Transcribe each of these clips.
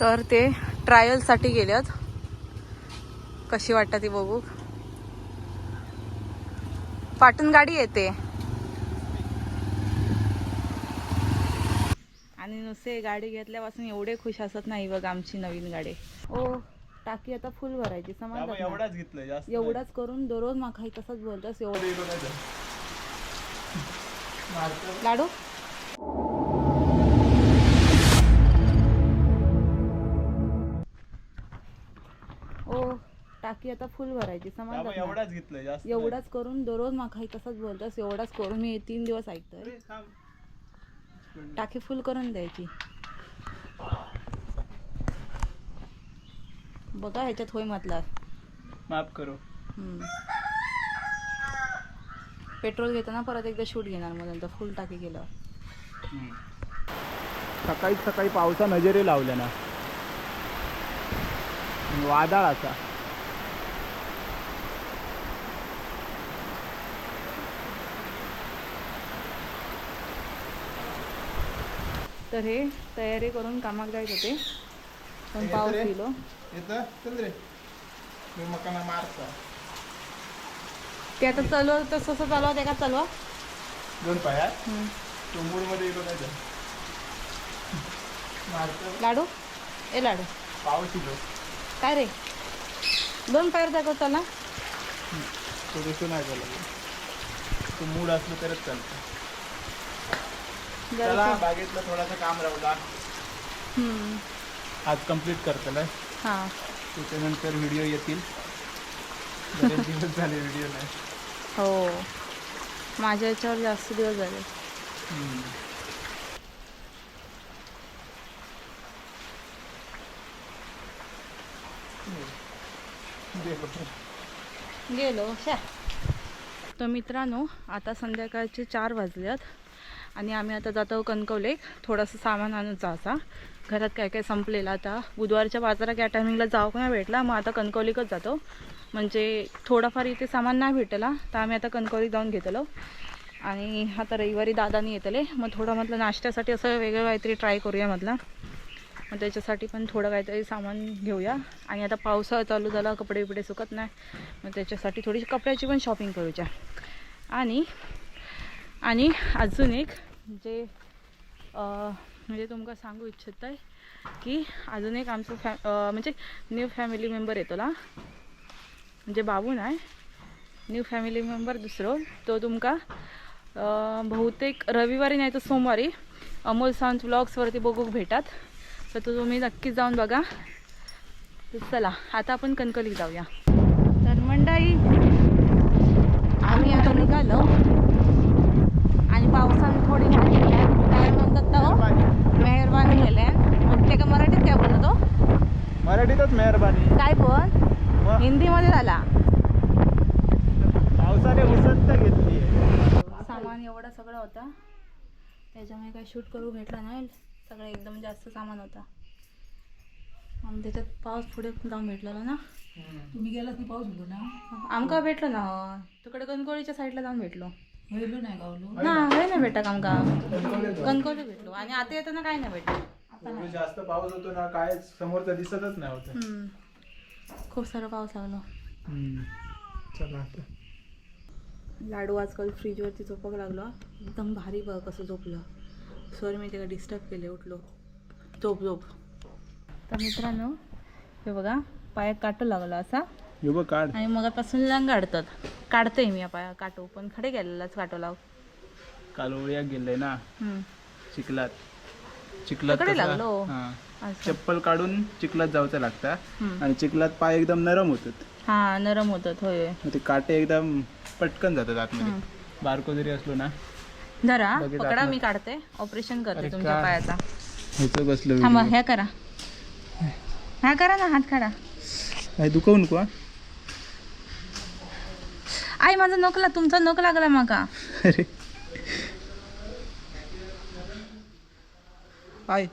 तर ते ट्रायलसाठी गेल्यात कशी वाटतं ती बघू. पाटून गाडी येते. आणि नुसते गाडी घेतल्यापासून एवढे खुश असत नाही बघ आमची नवीन गाडी. ओ टाकी आता फुल भरायची समजलं का? एवढाच घेतलंय जास्त एवढाच करून दररोज माखाई तसंच बोलतोस एवढं. लाडू? ओ टाकी आता फुल भरायची. समजलं का? एवढाच घेतलंय जास्त एवढाच करून दररोज माखाई तसंच बोलतोस एवढाच करून मी तीन दिवस ऐकतोय. अरे, थांब. टाकी फुल करून द्यायची. बघा ह्याच्यात होय म्हटलं माफ करो. पेट्रोल घेताना परत एकदा शूट घेणार मग नंतर फुल टाकी गेल्यावर सकाळी सकाळी पावसा नजरे लावल्या ना. आणि वादळ असा तर हे तयारी करून कामाक जायत होते. पण पाऊस चल मारता. ते आता चालू तसं तसं चालवा ते का चालवा दोन पाया टोंबूडमध्ये बघायचं मारतो लाडू? ए लाडू. पाऊस येतो. काय रे? दोन पायर दाखव चला तो दिसून नाही झाला. तो मूड असलं तरच चालतं. बागेतलं थोडासा काम राहूला आज कंप्लीट करतलं हां. त्याच्यानंतर व्हिडिओ येतील. बरेच दिवस झाले व्हिडिओ नाही. हो. माझ्या याच्यावर जास्त दिवस झाले हम्म. दे बघ. गेलो तर मित्रांनो आता संध्याकाळचे चार वाजल्यात आणि आम्ही आता जातो कणकवले थोडंसं सामान आणून जायचा. घरात काय काय संपलेलं आता? बुधवारच्या बाजारात या टायमिंगला जाऊ का नाही भेटला? मग आता कणकवलीकच जातो. म्हणजे थोडाफार इथे सामान नाही भेटला तर आम्ही आता कणकवली जाऊन घेतलो. आणि आता रविवारी दादानी येतले. मग थोडं म्हटलं नाश्त्यासाठी असं वेगळं काहीतरी ट्राय करूया म्हटलं. मग त्याच्यासाठी पण थोडं काहीतरी सामान घेऊया. आणि आता पावसाळा चालू झाला कपडे बिपडे सुकत नाही. मग त्याच्यासाठी थोडीशी कपड्याची पण शॉपिंग करूच्या आणि आणि अजून एक जे म्हणजे तुमका सांगू इच्छित आहे की अजून एक आमचं फॅ म्हणजे न्यू फॅमिली मेंबर येतो ना म्हणजे बाबू नाही. न्यू फॅमिली मेंबर दुसरं. तो तुमका बहुतेक रविवारी नाही तर सोमवारी अमोल सांत व्लॉग्सवरती बघूक भेटात. तर तो तुम्ही नक्कीच जाऊन बघा. तर चला आता आपण कणकवलीत जाऊया. तर मंडळी आम्ही आता निघालो. आणि पावसाने थोडी काय म्हणतात मेहरबानी केल्या मग ते का मराठीत काय बोलतो? मराठीतच मेहरबानी. काय पण मग? हिंदीमध्ये झाला. पावसाने उसंत घेतली सामान एवढा सगळं होता. त्याच्यामुळे काही शूट करू भेटला नाही. सगळं एकदम जास्त सामान होता. आणि त्याच्यात पाऊस पुढे जाऊन भेटलेला ना. तुम्ही गेला की पाऊस होतो ना? आमका भेटलो ना. तिकडे कणकोळीच्या साईडला जाऊन भेटलो. नाही गावलो ना हे नाही भेटत आमका कणकोली भेटलो. आणि आता येताना काय नाही भेटलं जास्त पाऊस होतो ना काय समोरचं दिसतच नाही होतं. खूप सारा पाऊस लागलो. चला आता. लाडू आजकाल फ्रीजवरती झोपक लागलो. एकदम भारी बघ कसं झोपलं. सर मी त्याला डिस्टर्ब केले उठलो. झोप झोप. तर मित्रांनो हे बघा पायात काटू लागला असा. काढ. आणि मगापासून लंग काढतात काढते मी या पाया काटू पण खडे गेलेलाच काटू लाव काल ओळ्या गेले ना. हम्म. चिखलात. चिखलात तिकडे कसा- लागलो. हा. असं. चप्पल काढून चिखलात जायचं लागतं. हम्म. आणि चिखलात पाय एकदम नरम होतात. हा नरम होतात होय. मग ते काटे एकदम पटकन जातात आतमध्ये. बारको जरी असलो ना बघितलं पकडा. मी काढते. ऑपरेशन करते तुमच्या? पायाचा. थांबा ह्या करा. हा करा ना हात काढा. दुखवू नको? आई माझा नोकला तुमचा नोक लागला माका. अरे. हाय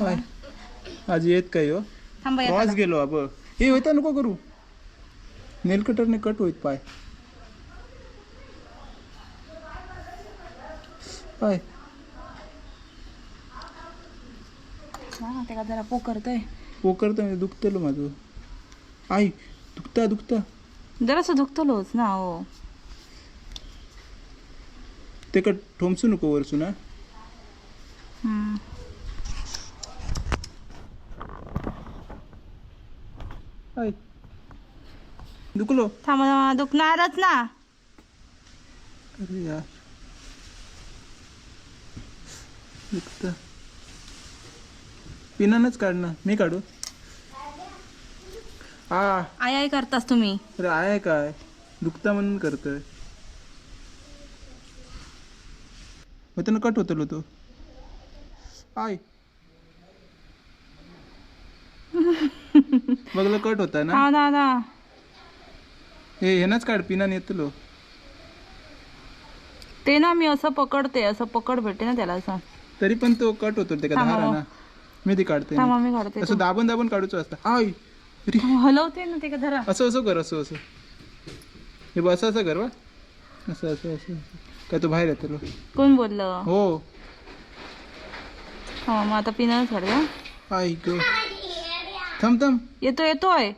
हाय आज येत काय हो? थांबा क्रॉस. गेलो अब हे होता नको करू. नेल कटरने कट होईत पाय. हाय. हा त्याला जरा पोकरतोय. पोकरतो मी दुखतलो माझं. आई दुखता दुखता. जरासं दुखतलोच ना हो. ते का ठोमसू नको वरसू ना हम्म. आई दुखलो. थांबा थांबा दुखणारच ना. अरे यार. दुखत पिनानच काढ ना मी काढू? हा आय आय करतास तुम्ही. अरे आहे काय? दुखता म्हणून करतोय. मग त्यानं कट होतलो तो. आय बघलं कट होता ना? हा ना ना हे ह्यानंच काढ पिनान येतलो. ते ना मी असं पकडते असं पकड भेटते ना त्याला असं. तरी पण तो कट होतो ते का थांबा, धारा ना मी ते काढते थांबा मी काढते असं दाबून दाबून काढूचं असतं. आय अरे हलवते ना ते का धरा. असं असं कर असं असं. हे बघ असं असं कर वा असं असं असं. असं. काय तो बाहेर येतो कोण बोललं? हो. हो मग आता पिण्याच काढूया आई ग. थांब थांब. येतो येतोय.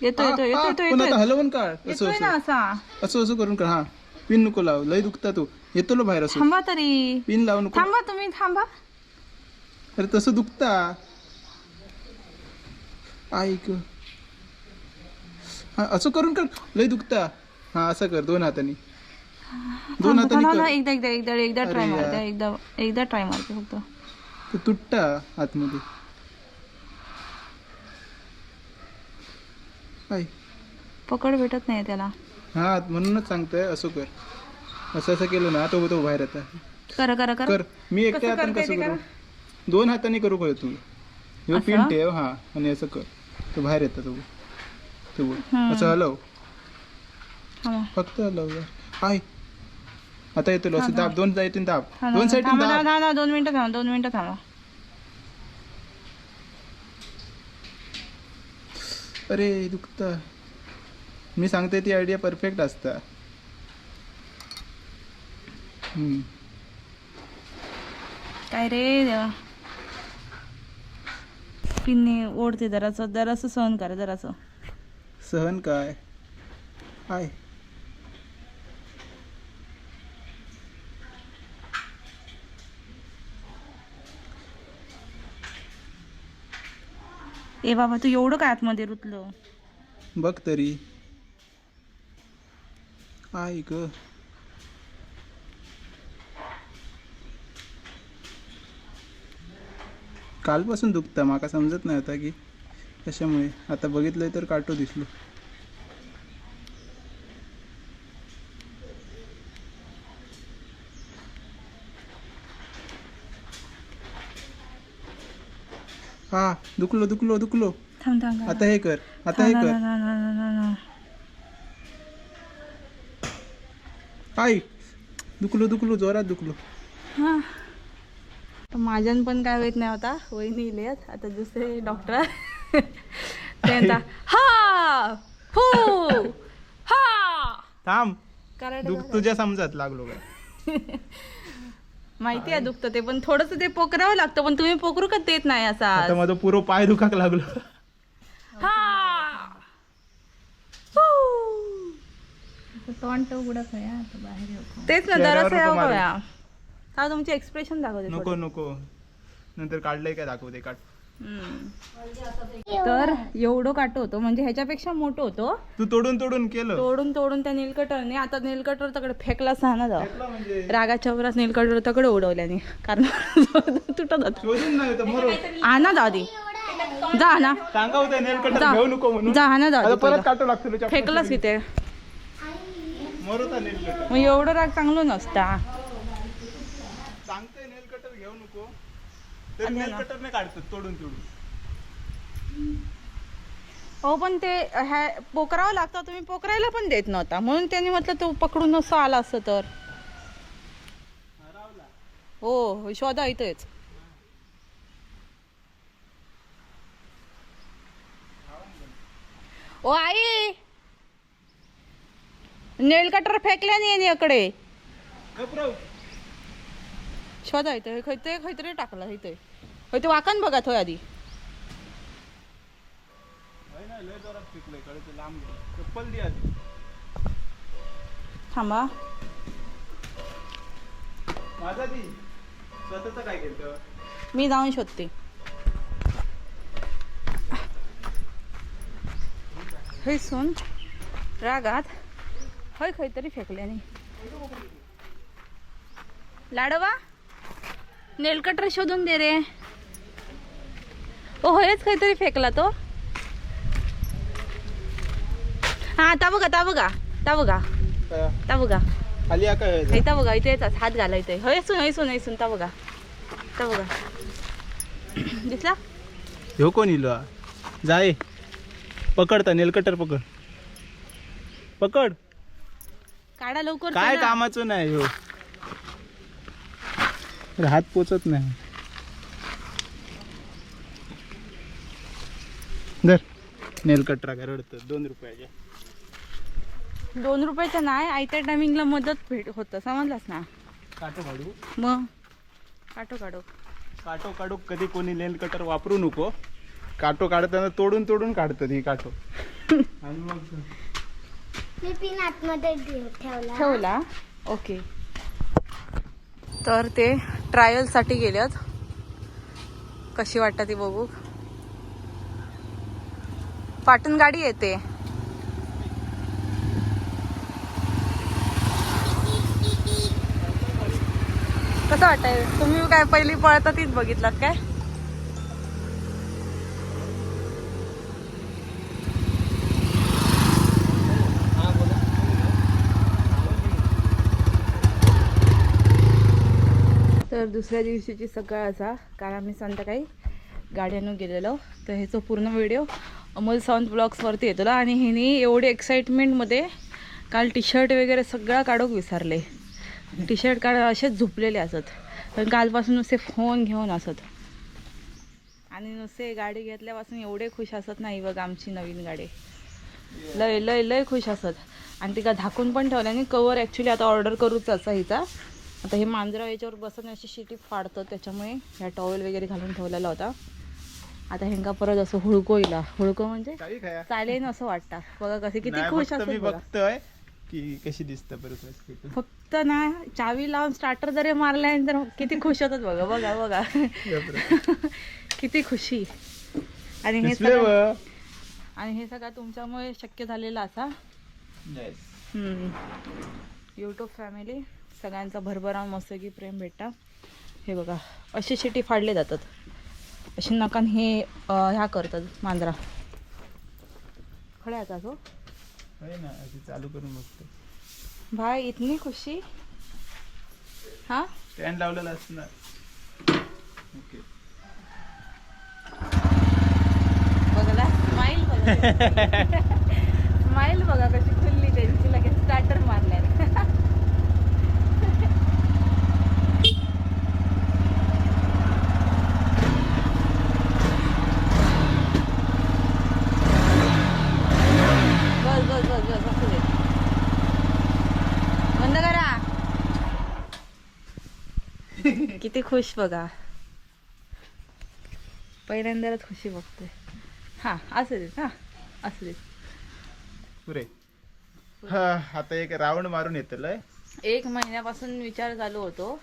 येतो येतो येतो येतो आता हलवून काढ. असं येतोय ना असं. असा. असं असं करून काढ हा. पिन नको लाव. लय दुखता तो. येतो लो बाहेर असं. थांबा तरी. पिन लावू नको थांबा तुम्ही थांबा. अरे तसं दुखता. ग. हा असं करून काढ लय दुखता. हा असं कर दोन हाताने. दोन हाताने कर. एकदा एकदा एकदा एकदा अरे ट्राय यार. मारते एकदा एकदा ट्राय मारते फक्त. ते तुटता आतमध्ये. पकड भेटत नाही त्याला. हा म्हणूनच सांगतोय असं कर. असं असं केलं ना तो तो बाहेर आता. करा करा करा. कर. मी एकट्या हाताने करते कसं ते करू? दोन हाताने करू काय तू? ह्यो असं? पिन ठेव हा आणि असं कर. तो बाहेर येतो तो. तो बघ. हम्म. असं हलव. थांबा. फक्त हलव. यार आय आता येतो असं दाब. दोन साईडून दाब. थांबा, दोन साईडून थांबा, दाब. थांबा, थांबा, दोन मिनिटं थांबा दोन मिनिटं थांबा. अरे दुखता. मी सांगते ती आयडिया परफेक्ट असता. काय रे देवा? पिन्ने ओढते जरासं जरासं सहन करा जरासं. सहन काय? आय ए बाबा तू एवढं काय आतमध्ये रुतलं? बघ तरी. आय कालपासून दुखता माका समजत नाही आता की कशामुळे आता बघितलंय तर काटो दिसलो हा दुखलो दुखलो दुखलो थांब. आता हे कर आता हे कर. आई दुखलो दुखलो जोरात दुखलो हा. तर माझ्यान पण काय होत नाही होता. वहिनी इलेत आता दुसरे डॉक्टर हा! हो! हा! थांब. दुख तुझ्या समजात लागलो काय? माहिती आहे दुखतं ते पण थोडस ते पोकरावं लागतं पण तुम्ही पोकरू का देत नाही असा आता माझं पुरो पाय दुखाक लागलो. हा! हू. तोंड उघडत तेच ना जरासं यावं. बघा हा तुमचे एक्सप्रेशन दाखवते नको नको. नंतर काढलंय काय दाखवते काढ. तर एवढं काट होतो म्हणजे ह्याच्यापेक्षा मोठं होतो. तू तोडून तोडून केलं. तोडून तोडून त्या नीलकटरने आता नीलकटर तकडे फेकला सहा जाऊ. घेतलं म्हणजे? रागाच्या वरात नीलकटर तकडे उडवल्याने कारण तुटत मरो. आणा दादी. जा ना. जा. घेऊ नको म्हणून. जा ना दादी परत पहिलं. काटो लागतो तुझ्या फेकलाच कटर मग एवढं राग चांगलं नसता सांगतोय नेल कटर घेऊ नको तर नेल कटरने काढतो तोडून तोडून. हो पण ते ह्या पोकरावं लागतं. तुम्ही पोकरायला पण देत नव्हता. म्हणून त्यांनी म्हटलं तो पकडून नसं आला असतं तर. हो हो, शोधा इथेच. ओ आई! नेल कटर फेकल्याने येणे इकडे गपराव शोधा इथे. खैते खैतरी टाकला इथे. होय ते वाकन बघा थोय आधी. थांबा. माझा ती स्वतःच काय केलं मी जाऊन शोधते. होय सून रागात. होय खय तरी फेकल्याने. लाडवा. नेल कटर शोधून दे रे. ओ होयच काहीतरी फेकला तो. हा ता बघा ता बघा ता बघा. ता बघा. खाली इथं बघा इथे येतात हात घाला इथे हय सुन हय सुन हय सुन ता बघा. ता बघा. दिसला? ह्यो कोण इलो? जाय पकडता नेलकटर पकड. पकड. काढा लवकर काय चला. कामाचं नाही ह्यो. हात पोचत नाही. धर. नेलकटरा काय रडतं. दोन रुपयाच्या दोन रुपयाचं नाही आयत्या टायमिंगला मदत भेट होतं. समजलास ना? काटो काढू. मग? काटो काढो. काटो काढू. कधी कोणी नेल कटर वापरू नको. काटो काढताना तोडून तोडून काढतात ही काटो. आणि मग मी पिन आतमध्ये ठेवला? ओके. तर ते ट्रायलसाठी गेल्यात. कशी वाटतं ती बघू. पाटण गाडी येते. कसं वाटतंय? तुम्ही काय पहिली पळता तीच बघितलात काय? तर दुसऱ्या दिवशीची सकाळ असा. काल आम्ही संध्याकाळी गाड्यानं गेलेलो. तर ह्याचा पूर्ण व्हिडिओ अमोल सावंत ब्लॉग्सवरती येतो आणि हिने एवढे एक्साइटमेंटमध्ये काल टी शर्ट वगैरे सगळं काढूक विसरले. टी शर्ट काढ असेच झोपलेले असत. पण कालपासून नुसते फोन घेऊन असत. आणि नुसते गाडी घेतल्यापासून एवढे खुश असत नाही बघ आमची नवीन गाडी. लय लय लय खुश असत. आणि तिका झाकून पण ठेवलं आणि कवर ॲक्च्युली आता ऑर्डर करूच असा हिचा. आता हे मांजरा याच्यावर बसून अशी शिटी फाडतं त्याच्यामुळे ह्या टॉवेल वगैरे घालून ठेवलेला होता. आता हेंका परत असं हुळको इला. हुळको म्हणजे चालेल असं वाटतं. बघा कसे किती खुश फक्त मी असत बघा. बघतोय की कशी दिसतं परत फक्त ना चावी लावून स्टार्टर जरी मारल्यानंतर किती खुश होतात बघा बघा बघा. किती खुशी. आणि हे सगळं आणि हे सगळं तुमच्यामुळे शक्य झालेलं असा. यूट्यूब फॅमिली सगळ्यांचा भरभराव मस्त की प्रेम भेटता हे बघा अशी शिटी फाडले जातात. अशी नकान हे ह्या करतात मांजरा. खड्याचा तो? चालू करून बघतो. भाई इतनी खुशी? हा? स्टँड लावलेला असणार. ओके बघला स्माईल बघा. स्माईल बघा कशी खुलली त्यांची लगेच स्टार्टर मारल्या बस बस बस बस असू दे बंद करा किती खुश बघा. पहिल्यांदाच खुशी बघतोय. हा असू दे हा असू दे. पुरे. हा आता एक राऊंड मारून येतलंय एक महिन्यापासून विचार चालू होतो.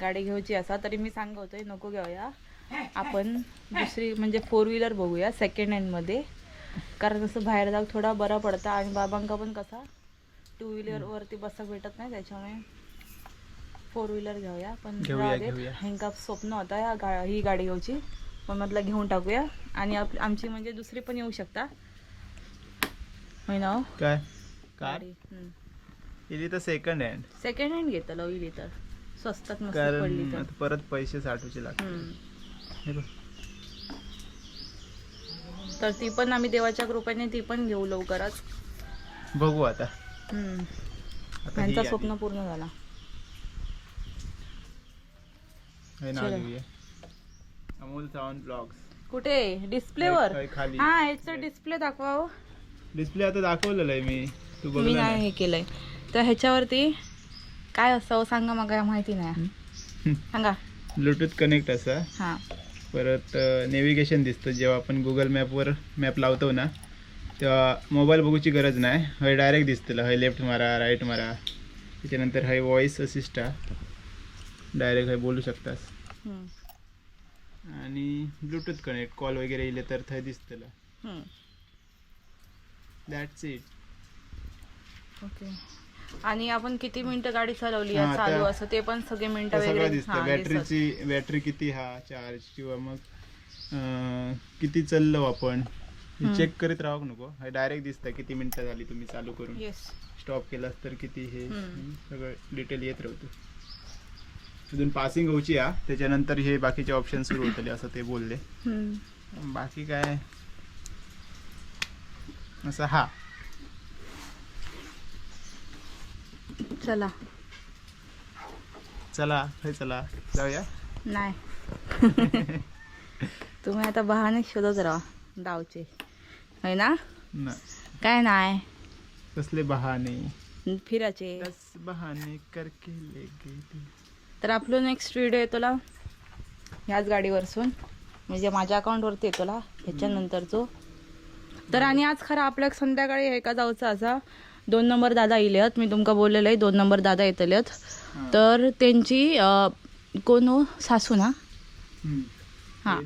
गाडी घ्यायची असा तरी मी होते नको घेऊया. आपण दुसरी म्हणजे फोर व्हीलर बघूया सेकंड हँडमध्ये कारण कसं बाहेर जाऊ थोडा बरा पडता. आणि बाबांका पण कसा टू व्हीलरवरती बसा भेटत नाही त्याच्यामुळे फोर व्हीलर घेऊया पण घेऊया, राहू देत. घेऊया. ह्यांका स्वप्न होता या गा ही गाडी घ्यायची पण म्हटलं घेऊन टाकूया आणि आप आमची म्हणजे दुसरी पण येऊ शकता होय ना हो? काय कार गाडी इली तर सेकंड हँड सेकंड हँड घेतलं इली तर स्वस्तात मस्त पडली कारण तर आता परत पैसे साठवचे लागतात हम्म. हे बघ. तर ती पण आम्ही देवाच्या कृपेने ती पण घेऊ लवकरच बघू आता हम्म. आता ही यांचं आली. स्वप्न पूर्ण झाला हे नाव चला. लिहूया. अमोल सावंत ब्लॉग्स कुठे? डिस्प्लेवर काय खाली. हा याचं डिस्प्ले दाखवा हो. डिस्प्ले आता दाखवलेलं आहे मी. तू मी बघला नाही नाही. हे केलंय. तर ह्याच्यावरती काय असावं सांगा मग माहिती नाही. सांगा. ब्लूटूथ कनेक्ट असा. हा. परत नेव्हिगेशन दिसतं. जेव्हा आपण गुगल मॅपवर मॅप लावतो ना तेव्हा मोबाईल बघूची गरज नाही. हय डायरेक्ट दिसतलं हय लेफ्ट मारा राईट मारा. त्याच्यानंतर हय वॉईस असिस्ट डायरेक्ट हय बोलू शकतास. आणि ब्लूटूथ कनेक्ट कॉल वगैरे येले तर थंय दिसतलं. दॅट्स इट ओके आणि आपण किती मिनिटं गाडी चालवली हा, चालू? असं ते पण सगळे मिनिटं वगैरे दिसतं. हा. बॅटरीची बॅटरी किती हा? चार्ज किंवा मग किती चाललो आपण. चेक करीत राहू नको. हे डायरेक्ट दिसतं किती मिनिटं झाली तुम्ही चालू करून. स्टॉप केलास तर किती हे. सगळं डिटेल येत राहतं. अजून पासिंग होऊची हा त्याच्यानंतर हे बाकीचे ऑप्शन सुरू होतले असं ते बोलले. हम्म. बाकी काय? असं हा. चला. चला हे चला. जाऊया. नाही. तुम्ही आता बहाणे शोधत राहा डावचे. है ना? काय नाही. कसले बहाने फिराचे. दस बहाने करके ले गई तर आपलं नेक्स्ट व्हिडिओ आहे तुला ह्याच गाडीवरसून म्हणजे माझ्या अकाउंटवरती येतोला ह्याच्यानंतरचो तर आणि आज खरं आपल्याक संध्याकाळी हे का जाऊचं असा दोन नंबर दादा येलेत मी तुमका बोललेलं आहे दोन नंबर दादा येतलेत तर त्यांची कोण हो? सासू ना? हां.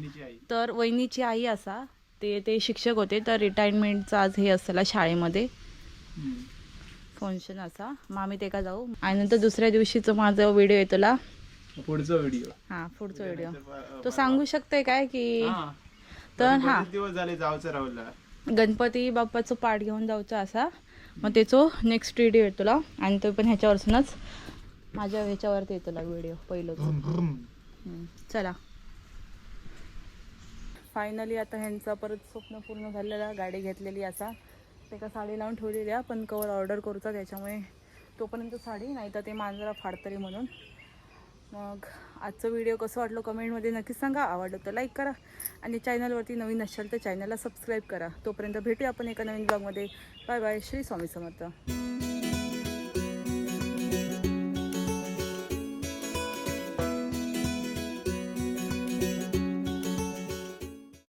तर वहिनीची आई असा ते ते शिक्षक होते. तर रिटायरमेंटचं आज हे असला शाळेमध्ये. फंक्शन असा. मग आम्ही ते का जाऊ. आणि नंतर दुसऱ्या दिवशीचं माझं व्हिडिओ येतोला पुढचा व्हिडिओ हां पुढचा व्हिडिओ तो सांगू शकते काय की तर हा. दिवस झाले जाऊचं राहुला गणपती बाप्पाचं पाठ घेऊन जाऊचं असा. मग त्याचो नेक्स्ट व्हिडिओ येतोला आणि तो पण ह्याच्यावरसूनच माझ्या ह्याच्यावरती येतोला व्हिडिओ पहिलं चला. फायनली आता ह्यांचं परत स्वप्न पूर्ण झालेलं गाडी घेतलेली असा. ते का साडी लावून ठेवलेली आहे पण कवर ऑर्डर करूचा त्याच्यामुळे तोपर्यंत साडी नाही तर ते मांजरा फाडतरी म्हणून. मग आजचं व्हिडिओ कसं वाटलं कमेंटमध्ये नक्कीच सांगा. आवडलं तर लाईक करा आणि चॅनलवरती नवीन असाल तर चॅनलला सबस्क्राईब करा. तोपर्यंत भेटूया आपण एका नवीन ब्लॉगमध्ये बाय बाय श्री स्वामी समर्थ.